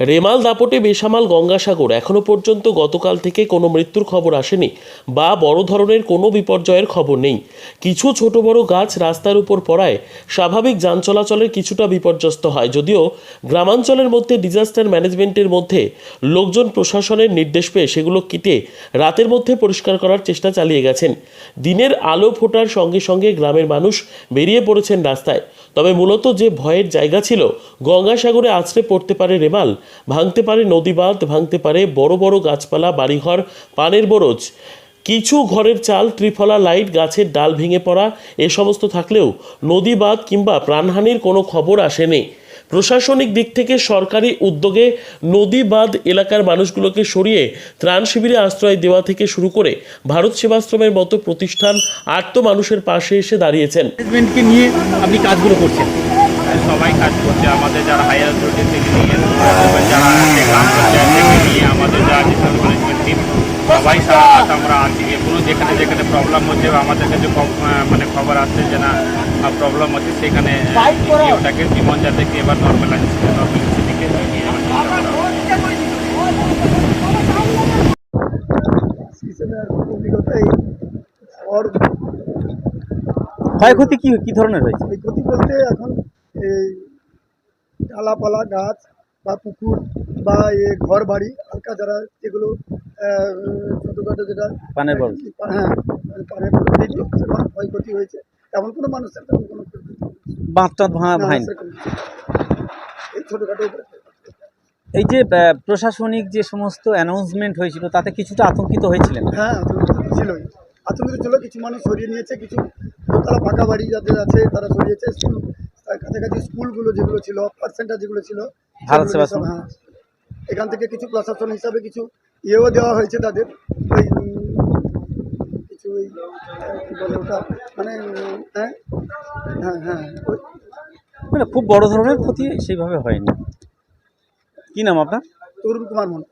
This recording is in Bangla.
রেমাল দাপটে বেসামাল গঙ্গাসাগর। এখনও পর্যন্ত গতকাল থেকে কোনো মৃত্যুর খবর আসেনি বা বড় ধরনের কোনো বিপর্যয়ের খবর নেই। কিছু ছোট বড় গাছ রাস্তার উপর পড়ায় স্বাভাবিক যান চলাচলের কিছুটা বিপর্যস্ত হয়। যদিও গ্রামাঞ্চলের মধ্যে ডিজাস্টার ম্যানেজমেন্টের মধ্যে লোকজন প্রশাসনের নির্দেশ পেয়ে সেগুলো কেটে রাতের মধ্যে পরিষ্কার করার চেষ্টা চালিয়ে গেছেন। দিনের আলো ফোটার সঙ্গে সঙ্গে গ্রামের মানুষ বেরিয়ে পড়েছেন রাস্তায়। তবে মূলত যে ভয়ের জায়গা ছিল, গঙ্গাসাগরে আছড়ে পড়তে পারে রেমাল ভাঙতে পারে নদীবাঁধ ভাঙতে পারে বড় বড় গাছপালা, বাড়িঘর, পানের বরজ। কিছু ঘরের চাল, ত্রিফলা, লাইট, গাছের ডাল ভেঙে পড়া, এ সমস্ত থাকলেও নদী বাঁধ কিংবা প্রাণহানির কোনো খবর আসেনি। প্রশাসনিক দিক থেকে সরকারি উদ্যোগে নদী বাঁধ এলাকার মানুষগুলোকে সরিয়ে ত্রাণ শিবিরে আশ্রয় দেওয়া থেকে শুরু করে ভারত সেবাশ্রমের মতো প্রতিষ্ঠান আর্ত মানুষের পাশে এসে দাঁড়িয়েছেন। নিয়ে আপনি কাজগুলো করছেন। সবাই কাজ করছে। আমাদের যারা হায়ার অথরিটি থেকে নিয়ে যারা গ্রাম পঞ্চায়েত থেকে নিয়ে আমাদের যারা ডিসাস্টার ম্যানেজমেন্ট টিম সবাই সারা আমরা আছি। এগুলো যেখানে যেখানে প্রবলেম হচ্ছে আমাদের কাছে মানে খবর আসছে যে না প্রবলেম হচ্ছে সেখানে ওটাকে জীবন যাতে এবার নর্মালাইজ নিয়ে করা হয়। সিজনের অভিজ্ঞতাই আর ক্ষয়ক্ষতি কি কি ধরনের হয়েছে এই ক্ষতি বলতে এখন ডালাপালা গাছ বা পুকুর বা এ ঘর বাড়ি হালকা যারা যেগুলো ছোটোখাটো যেটা পানের। হ্যাঁ পানের ক্ষয়ক্ষতি হয়েছে। তেমন কোনো মানুষের তেমন কোনো বাঁধ টাঁধ ভাঙা। এই ছোটোখাটো এই যে প্রশাসনিক যে সমস্ত অ্যানাউন্সমেন্ট হয়েছিল তাতে কিছুটা আতঙ্কিত হয়েছিলেন? হ্যাঁ ছিলই। আতঙ্কিত ছিল কিছু মানুষ সরিয়ে নিয়েছে কিছু তারা পাকা বাড়ি যাদের আছে তারা সরিয়েছে কাছাকাছি স্কুলগুলো যেগুলো ছিল পার্সেন্টার যেগুলো ছিল ভারত। সব, হ্যাঁ এখান থেকে কিছু প্রশাসন হিসাবে কিছু ইয়েও দেওয়া হয়েছে তাদের। ওই কিছু ওই কী বলে ওটা? মানে হ্যাঁ হ্যাঁ হ্যাঁ ওই। মানে খুব বড় ধরনের ক্ষতি সেইভাবে হয়নি। কি নাম আপনার? তরুণ কুমার মন্ডল।